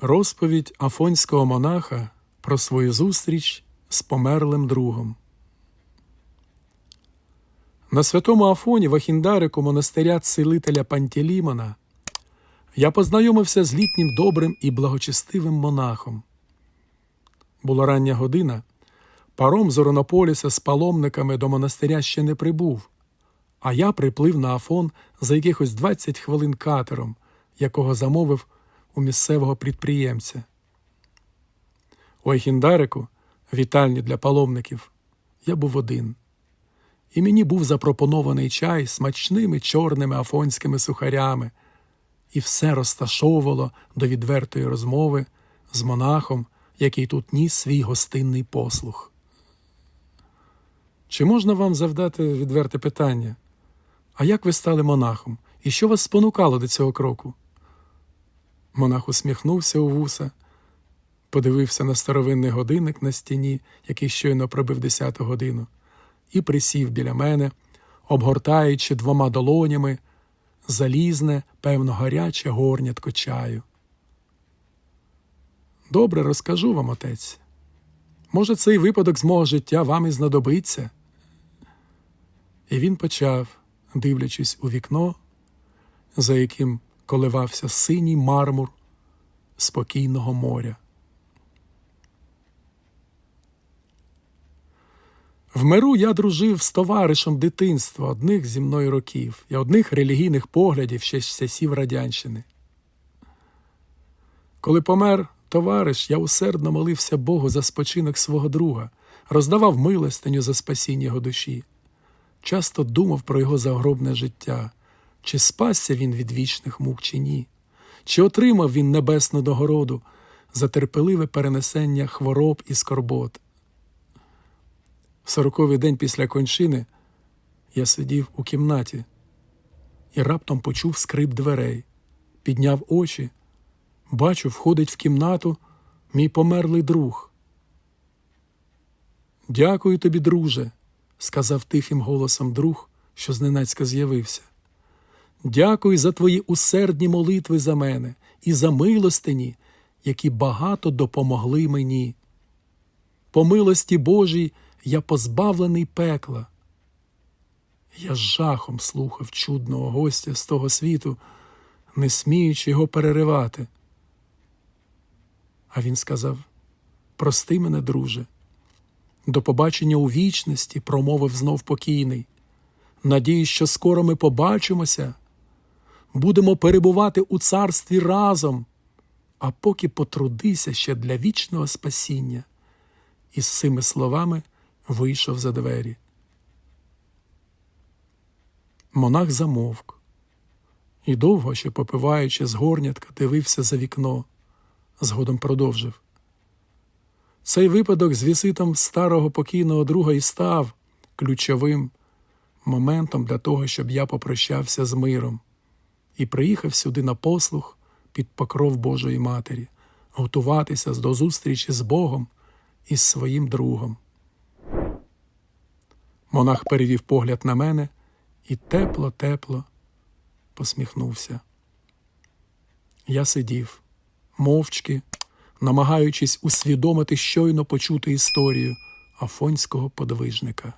Розповідь афонського монаха про свою зустріч з померлим другом. На святому Афоні в Ахіндарику монастиря цілителя Пантелімона я познайомився з літнім добрим і благочестивим монахом. Була рання година. Паром з Оронополіса з паломниками до монастиря ще не прибув, а я приплив на Афон за якихось 20 хвилин катером, якого замовив у місцевого підприємця. У Ехіндарику, вітальні для паломників, я був один. І мені був запропонований чай смачними чорними афонськими сухарями, і все розташовувало до відвертої розмови з монахом, який тут ніс свій гостинний послух. Чи можна вам завдати відверте питання? А як ви стали монахом? І що вас спонукало до цього кроку? Монах усміхнувся у вуса, подивився на старовинний годинник на стіні, який щойно пробив десяту годину, і присів біля мене, обгортаючи двома долонями залізне, певно, гаряче горнятко чаю. Добре, розкажу вам, отець. Може, цей випадок з мого життя вам і знадобиться. І він почав, дивлячись у вікно, за яким коливався синій мармур спокійного моря. В миру я дружив з товаришем дитинства одних зі мною років і одних релігійних поглядів ще з часів Радянщини. Коли помер товариш, я усердно молився Богу за спочинок свого друга, роздавав милостиню за спасіння його душі. Часто думав про його загробне життя, чи спасся він від вічних мук, чи ні, чи отримав він небесну догороду за терпеливе перенесення хвороб і скорбот. В сороковий день після кончини я сидів у кімнаті і раптом почув скрип дверей, підняв очі, бачу, входить в кімнату мій померлий друг. Дякую тобі, друже, сказав тихим голосом друг, що зненацька з'явився. Дякую за твої усердні молитви за мене і за милостині, які багато допомогли мені. По милості Божій я позбавлений пекла. Я з жахом слухав чудного гостя з того світу, не сміючи його переривати. А він сказав: Прости мене, друже. До побачення у вічності промовив знов покійний. Надіюсь, що скоро ми побачимося, будемо перебувати у царстві разом, а поки потрудися ще для вічного спасіння. І з цими словами вийшов за двері. Монах замовк і довго, ще попиваючи з горнятка, дивився за вікно, згодом продовжив. Цей випадок з візитом старого покійного друга і став ключовим моментом для того, щоб я попрощався з миром і приїхав сюди на послух під покров Божої Матері, готуватися до зустрічі з Богом і з своїм другом. Монах перевів погляд на мене і тепло, тепло посміхнувся. Я сидів, мовчки, намагаючись усвідомити щойно почути історію афонського подвижника.